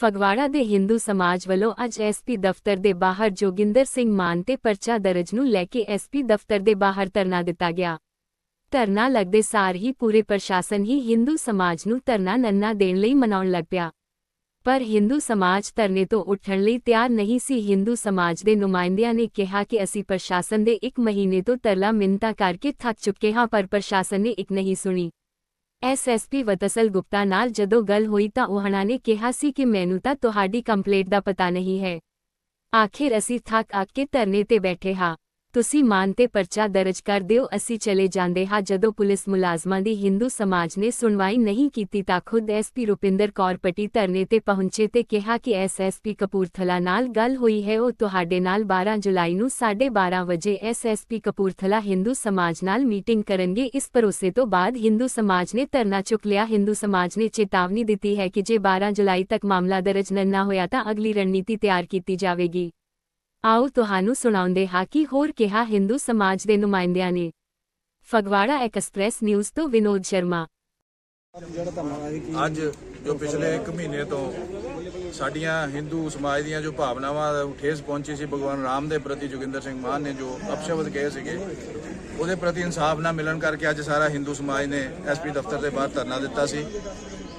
ਫਗਵਾੜਾ ਦੇ ਹਿੰਦੂ ਸਮਾਜ ਵੱਲੋਂ ਅੱਜ ਐਸਪੀ ਦਫ਼ਤਰ ਦੇ ਬਾਹਰ ਜੋਗਿੰਦਰ ਸਿੰਘ ਮਾਨ ਤੇ ਪਰਚਾ ਦਰਜ ਨੂੰ ਲੈ ਕੇ ਐਸਪੀ ਦਫ਼ਤਰ ਦੇ ਬਾਹਰ ਧਰਨਾ ਦਿੱਤਾ ਗਿਆ। ਧਰਨਾ ਲੱਗਦੇ ਸਾਰ ਹੀ ਪੂਰੇ ਪ੍ਰਸ਼ਾਸਨ ਹੀ ਹਿੰਦੂ ਸਮਾਜ ਨੂੰ ਧਰਨਾ ਨੰਨਾ ਦੇਣ ਲਈ ਮਨਾਉਣ ਲੱਗ ਪਿਆ। ਪਰ ਹਿੰਦੂ ਸਮਾਜ ਧਰਨੇ ਤੋਂ ਉੱਠਣ ਲਈ ਤਿਆਰ ਨਹੀਂ ਸੀ। ਹਿੰਦੂ ਸਮਾਜ ਦੇ ਨੁਮਾਇੰਦਿਆਂ ਨੇ ਕਿਹਾ ਕਿ ਅਸੀਂ ਪ੍ਰਸ਼ਾਸਨ ਦੇ ਇੱਕ ਮਹੀਨੇ ਤੋਂ ਤਰਲਾ ਮਿੰਤਾ ਕਰਕੇ ਥੱਕ ਚੁੱਕੇ ਹਾਂ, ਪਰ ਪ੍ਰਸ਼ਾਸਨ ਨੇ ਇੱਕ ਨਹੀਂ ਸੁਣੀ। ਐਸਐਸਪੀ ਵਤਸਲ ਗੁਪਤਾ ਨਾਲ ਜਦੋਂ ਗੱਲ ਹੋਈ ਤਾਂ ਉਹਨਾਂ ਨੇ ਕਿਹਾ ਸੀ ਕਿ ਮੈਨੂੰ ਤਾਂ ਤੁਹਾਡੀ ਕੰਪਲੇਂਟ ਦਾ ਪਤਾ ਨਹੀਂ ਹੈ। ਆਖਿਰ ਅਸੀਂ ਥੱਕ ਅੱਕ ਕੇ ਧਰਨੇ ਤੇ ਬੈਠੇ ਹਾਂ। ਤੁਸੀਂ ਮਾਨ ਤੇ ਪਰਚਾ ਦਰਜ ਕਰ ਦਿਓ, ਅਸੀਂ ਚਲੇ ਜਾਂਦੇ ਹਾਂ ਜਦੋਂ ਪੁਲਿਸ ਮੁਲਾਜ਼ਮਾਂ ਦੀ ਹਿੰਦੂ ਸਮਾਜ ਨੇ ਸੁਣਵਾਈ ਨਹੀਂ ਕੀਤੀ ਤਾਂ ਖੁਦ ਐਸਪੀ ਰੁਪਿੰਦਰ ਕੌਰ ਪਟੀ ਧਰਨੇ ਤੇ ਪਹੁੰਚੇ ਤੇ ਕਿਹਾ ਕਿ ਐਸਐਸਪੀ ਕਪੂਰਥਲਾ ਨਾਲ ਗੱਲ ਹੋਈ ਹੈ, ਉਹ ਤੁਹਾਡੇ ਨਾਲ 12 ਜੁਲਾਈ ਨੂੰ 12:30 ਵਜੇ ਐਸਐਸਪੀ ਕਪੂਰਥਲਾ ਹਿੰਦੂ ਸਮਾਜ ਨਾਲ ਮੀਟਿੰਗ ਕਰਨਗੇ। ਇਸ ਭਰੋਸੇ ਤੋਂ ਬਾਅਦ ਹਿੰਦੂ ਸਮਾਜ ਨੇ ਧਰਨਾ ਚੁੱਕ ਲਿਆ। ਹਿੰਦੂ ਸਮਾਜ ਨੇ ਚੇਤਾਵਨੀ ਦਿੱਤੀ ਹੈ ਕਿ ਜੇ 12 ਜੁਲਾਈ ਤੱਕ ਮਾਮਲਾ ਦਰਜ ਨਾ ਹੋਇਆ ਤਾਂ ਅਗਲੀ ਰਣਨੀਤੀ ਤਿਆਰ ਕੀਤੀ ਜਾਵੇਗੀ। ਆਓ ਤੁਹਾਨੂੰ ਸੁਣਾਉਂਦੇ ਹਾਂ ਕਿ ਹੋਰ ਕਿਹਾ ਹਿੰਦੂ ਸਮਾਜ ਦੇ ਨੁਮਾਇੰਦਿਆਂ ਨੇ। ਫਗਵਾੜਾ ਐਕਸਪ੍ਰੈਸ ਨਿਊਜ਼ ਤੋਂ ਵਿਨੋਦ ਸ਼ਰਮਾ। ਅੱਜ ਜੋ ਪਿਛਲੇ 1 ਮਹੀਨੇ ਤੋਂ ਸਾਡੀਆਂ ਹਿੰਦੂ ਸਮਾਜ ਦੀਆਂ ਜੋ ਭਾਵਨਾਵਾਂ ਨੂੰ ਠੇਸ ਪਹੁੰਚੀ ਸੀ, ਭਗਵਾਨ ਰਾਮ ਦੇ ਪ੍ਰਤੀ ਜੋਗਿੰਦਰ ਸਿੰਘ ਮਾਨ ਨੇ ਜੋ ਅਪਸ਼ਬਦ ਕਹੇ ਸੀਗੇ, ਉਹਦੇ ਪ੍ਰਤੀ ਇਨਸਾਫ ਨਾ ਮਿਲਣ ਕਰਕੇ ਅੱਜ ਸਾਰਾ ਹਿੰਦੂ ਸਮਾਜ ਨੇ ਐਸਪੀ ਦਫ਼ਤਰ ਦੇ ਬਾਹਰ ਧਰਨਾ ਦਿੱਤਾ ਸੀ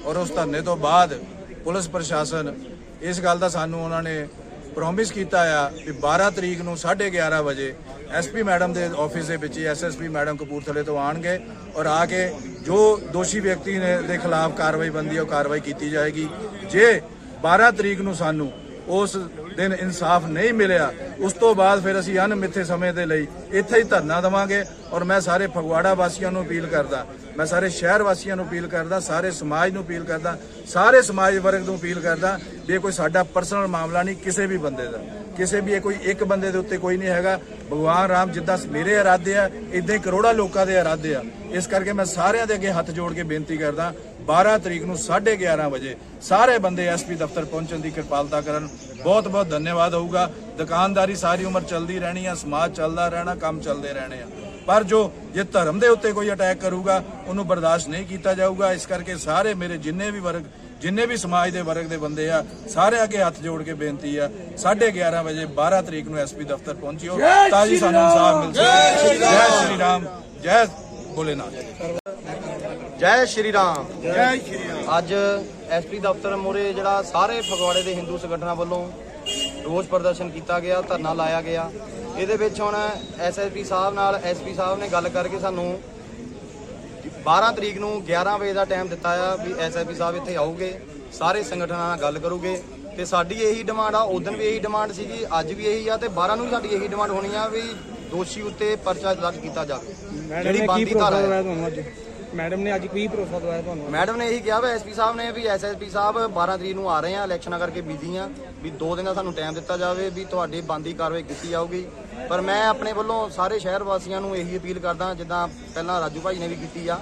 ਔਰ ਉਸ ਧਰਨੇ ਤੋਂ ਬਾਅਦ ਪੁਲਿਸ ਪ੍ਰਸ਼ਾਸਨ ਇਸ ਗੱਲ ਦਾ ਸਾਨੂੰ ਉਹਨਾਂ ਨੇ ਪ੍ਰੋਮਿਸ ਕੀਤਾ ਆ ਕਿ 12 ਤਰੀਕ ਨੂੰ 11:30 ਵਜੇ ਐਸਪੀ ਮੈਡਮ ਦੇ ਆਫਿਸ ਦੇ ਵਿੱਚ ਐਸਐਸਪੀ ਮੈਡਮ ਕਪੂਰਥਲੇ ਤੋਂ ਆਣਗੇ ਔਰ ਆ ਕੇ ਜੋ ਦੋਸ਼ੀ ਵਿਅਕਤੀ ਨੇ ਦੇ ਖਿਲਾਫ ਕਾਰਵਾਈ ਬੰਦੀ ਹੈ ਉਹ ਕਾਰਵਾਈ ਕੀਤੀ ਜਾਏਗੀ। ਜੇ 12 ਤਰੀਕ ਨੂੰ ਸਾਨੂੰ ਉਸ ਦਿਨ ਇਨਸਾਫ ਨਹੀਂ ਮਿਲਿਆ, ਉਸ ਤੋਂ ਬਾਅਦ ਫਿਰ ਅਸੀਂ ਅਣਮਿੱਥੇ ਸਮੇਂ ਦੇ ਲਈ ਇੱਥੇ ਹੀ ਧਰਨਾ ਦੇਵਾਂਗੇ ਔਰ ਮੈਂ ਸਾਰੇ ਫਗਵਾੜਾ ਵਾਸੀਆਂ ਨੂੰ ਅਪੀਲ ਕਰਦਾ, ਮੈਂ ਸਾਰੇ ਸ਼ਹਿਰ ਵਾਸੀਆਂ ਨੂੰ ਅਪੀਲ ਕਰਦਾ, ਸਾਰੇ ਸਮਾਜ ਨੂੰ ਅਪੀਲ ਕਰਦਾ, ਸਾਰੇ ਸਮਾਜ ਵਰਗ ਨੂੰ ਅਪੀਲ ਕਰਦਾ ਵੀ ਇਹ ਕੋਈ ਸਾਡਾ ਪਰਸਨਲ ਮਾਮਲਾ ਨਹੀਂ, ਕਿਸੇ ਵੀ ਬੰਦੇ ਦਾ। ਕਿਸੇ ਵੀ ਇਹ ਕੋਈ ਇੱਕ ਬੰਦੇ ਦੇ ਉੱਤੇ ਕੋਈ ਨਹੀਂ ਹੈਗਾ। ਭਗਵਾਨ ਰਾਮ ਜਿੱਦਾਂ ਮੇਰੇ ਇਰਾਦੇ ਆ ਇਦਾਂ ਹੀ ਕਰੋੜਾਂ ਲੋਕਾਂ ਦੇ ਇਰਾਦੇ ਆ। ਇਸ ਕਰਕੇ ਮੈਂ ਸਾਰਿਆਂ ਦੇ ਅੱਗੇ ਹੱਥ ਜੋੜ ਕੇ ਬੇਨਤੀ ਕਰਦਾ 12 ਤਰੀਕ ਨੂੰ 11:30 ਵਜੇ ਸਾਰੇ ਬੰਦੇ ਐਸਪੀ ਦਫ਼ਤਰ ਪਹੁੰਚਣ ਦੀ ਕਿਰਪਾਲਤਾ ਕਰਨ। ਬਹੁਤ ਬਹੁਤ ਧੰਨਵਾਦ ਹੋਊਗਾ। ਦੁਕਾਨਦਾਰੀ ਸਾਰੀ ਉਮਰ ਚੱਲਦੀ ਰਹਿਣੀ ਆ ਸਮਾਜ ਚੱਲਦਾ ਰਹਿਣਾ ਕੰਮ ਚੱਲਦੇ ਰਹਿਣੇ ਆ। ਪਰ ਜੋ ਜੇ ਧਰਮ ਦੇ ਉੱਤੇ ਕੋਈ ਅਟੈਕ ਕਰੂਗਾ ਉਹਨੂੰ ਬਰਦਾਸ਼ਤ ਨਹੀਂ ਕੀਤਾ ਜਾਊਗਾ। ਇਸ ਕਰਕੇ ਸਾਰੇ ਮੇਰੇ ਜਿੰਨੇ ਵੀ ਵਰਗ ਜਿੰਨੇ ਵੀ ਸਮਾਜ ਦੇ ਵਰਗ ਦੇ ਬੰਦੇ ਆ ਸਾਰੇ ਅੱਗੇ ਹੱਥ ਜੋੜ ਕੇ ਬੇਨਤੀ ਆ 11:30 ਵਜੇ 12 ਤਰੀਕ ਨੂੰ ਐਸਪੀ ਦਫ਼ਤਰ ਪਹੁੰਚਿਓ ਤਾਂ ਜੀ ਸਾਨੂੰ ਇਨਸਾਫ ਮਿਲ ਸਕੇ। ਜੈ ਸ਼੍ਰੀ ਰਾਮ। ਜੈ ਭੋਲੇਨਾਥ। ਜੈ ਸ਼੍ਰੀ ਰਾਮ। ਜੈ ਸ਼੍ਰੀ ਰਾਮ। ਅੱਜ ਐਸਪੀ ਦਫ਼ਤਰ ਮੂਹਰੇ ਜਿਹੜਾ ਸਾਰੇ ਫਗਵਾੜੇ ਦੇ ਹਿੰਦੂ ਸੰਗਠਨਾਂ ਵੱਲੋਂ ਰੋਸ ਪ੍ਰਦਰਸ਼ਨ ਕੀਤਾ ਗਿਆ ਧਰਨਾ ਲਾਇਆ ਗਿਆ। ਇਹਦੇ ਵਿੱਚ ਹੁਣ ਐਸਐਸਪੀ ਸਾਹਿਬ ਨਾਲ ਐਸਪੀ ਸਾਹਿਬ ਨੇ ਗੱਲ ਕਰਕੇ ਸਾਨੂੰ 12 ਤਰੀਕ ਨੂੰ 11 ਵਜੇ ਦਾ ਟਾਈਮ ਦਿੱਤਾ ਆ ਵੀ ਐਸਐਸਪੀ ਸਾਹਿਬ ਇੱਥੇ ਆਉਗੇ ਸਾਰੇ ਸੰਗਠਨਾਂ ਨਾਲ ਗੱਲ ਕਰੂਗੇ। ਤੇ ਸਾਡੀ ਇਹੀ ਡਿਮਾਂਡ ਆ ਉਦੋਂ ਵੀ ਇਹੀ ਡਿਮਾਂਡ ਸੀਗੀ ਅੱਜ ਵੀ ਇਹੀ ਆ ਤੇ 12 ਨੂੰ ਵੀ ਸਾਡੀ ਇਹੀ ਡਿਮਾਂਡ ਹੋਣੀ ਆ ਵੀ ਦੋਸ਼ੀ ਉੱਤੇ ਪਰਚਾ ਦਰਜ ਕੀਤਾ ਜਾਵੇ। ਬਣਦੀ ਭਰੋਸਾ ਧਾਰਾ ਹੈ। ਤੁਹਾਨੂੰ ਅੱਜ? ਮੈਡਮ ਨੇ ਅੱਜ ਕੀ ਭਰੋਸਾ ਦਵਾਇਆ ਤੁਹਾਨੂੰ? ਮੈਡਮ ਨੇ ਇਹੀ ਕਿਹਾ ਵਾ ਐਸਪੀ ਸਾਹਿਬ ਨੇ ਵੀ ਐਸਐਸਪੀ ਸਾਹਿਬ 12 ਤਰੀਕ ਨੂੰ ਆ ਰਹੇ ਆ ਇਲੈਕਸ਼ਨਾਂ ਕਰਕੇ ਬਿਜ਼ੀ ਆ ਵੀ 2 ਦਿਨ ਦਾ ਸਾਨੂੰ ਟਾਈਮ ਦਿੱਤਾ ਜਾਵੇ ਵੀ ਤੁਹਾਡੀ ਬੰਦੀ ਕਾਰਵਾਈ ਕੀਤੀ ਜਾਊਗੀ। ਪਰ ਮੈਂ ਆਪਣੇ ਵੱਲੋਂ ਸਾਰੇ ਸ਼ਹਿਰ ਵਾਸੀਆਂ ਨੂੰ ਇਹੀ ਅਪੀਲ ਕਰਦਾ ਜਿੱਦਾਂ ਪਹਿਲਾਂ ਰਾਜੂ ਭਾਈ ਨੇ ਵੀ ਕੀਤੀ ਆ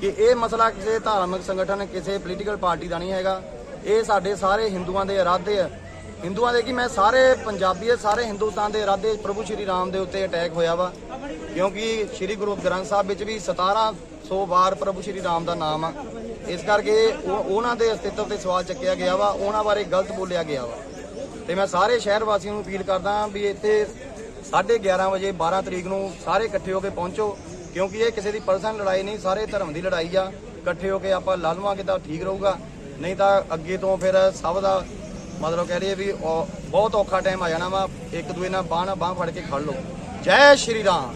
ਕਿ ਇਹ ਮਸਲਾ ਕਿਸੇ ਧਾਰਮਿਕ ਸੰਗਠਨ ਕਿਸੇ ਪੋਲੀਟੀਕਲ ਪਾਰਟੀ ਦਾ ਨਹੀਂ ਹੈਗਾ। ਇਹ ਸਾਡੇ ਸਾਰੇ ਹਿੰਦੂਆਂ ਦੇ ਇਰਾਦੇ ਆ। ਹਿੰਦੂਆਂ ਦੇ ਕਿ ਮੈਂ ਸਾਰੇ ਪੰਜਾਬੀ ਸਾਰੇ ਹਿੰਦੁਸਤਾਨ ਦੇ ਇਰਾਦੇ ਪ੍ਰਭੂ ਸ਼੍ਰੀ ਰਾਮ ਦੇ ਉੱਤੇ ਅਟੈਕ ਹੋਇਆ ਵਾ। ਕਿਉਂਕਿ ਸ਼੍ਰੀ ਗੁਰੂ ਗ੍ਰੰਥ ਸਾਹਿਬ ਵਿੱਚ ਵੀ 1700 ਵਾਰ ਪ੍ਰਭੂ ਸ਼੍ਰੀ ਰਾਮ ਦਾ ਨਾਮ ਆ। ਇਸ ਕਰਕੇ ਉਹ- ਉਹਨਾਂ ਦੇ ਅਸਤਿਤਵ ਤੇ ਸਵਾਲ ਚੱਕਿਆ ਗਿਆ ਵਾ, ਉਹਨਾਂ ਬਾਰੇ ਗਲਤ ਬੋਲਿਆ ਗਿਆ ਵਾ। ਤੇ ਮੈਂ ਸਾਰੇ ਸ਼ਹਿਰ ਵਾਸੀਆਂ ਨੂੰ ਅਪੀਲ ਕਰਦਾ ਵੀ ਇੱਥੇ 11:30 ਵਜੇ 12 ਤਰੀਕ ਨੂੰ ਸਾਰੇ ਇਕੱਠੇ ਹੋ ਕੇ ਪਹੁੰਚੋ, ਕਿਉਂਕਿ ਇਹ ਕਿਸੇ ਦੀ ਪਰਸਨਲ ਲੜਾਈ ਨਹੀਂ, ਸਾਰੇ ਧਰਮ ਦੀ ਲੜਾਈ ਆ। ਇਕੱਠੇ ਹੋ ਕੇ ਆਪਾਂ ਲੜ ਲਵਾਂਗੇ ਤਾਂ ਠੀਕ ਰਹੂਗਾ, ਨਹੀਂ ਤਾਂ ਅੱਗੇ ਤੋਂ ਫਿਰ ਸਭ ਦਾ ਮਤਲਬ ਕਹਿ ਲਈਏ ਵੀ ਬਹੁਤ ਔਖਾ ਟਾਈਮ ਆ ਜਾਣਾ ਵਾ। ਇੱਕ ਦੂਏ ਨਾਲ ਬਾਹ ਨਾਲ ਬਾਹ ਫੜ ਕੇ ਖੜ ਲਓ। ਜੈ ਸ਼੍ਰੀ ਰਾਮ।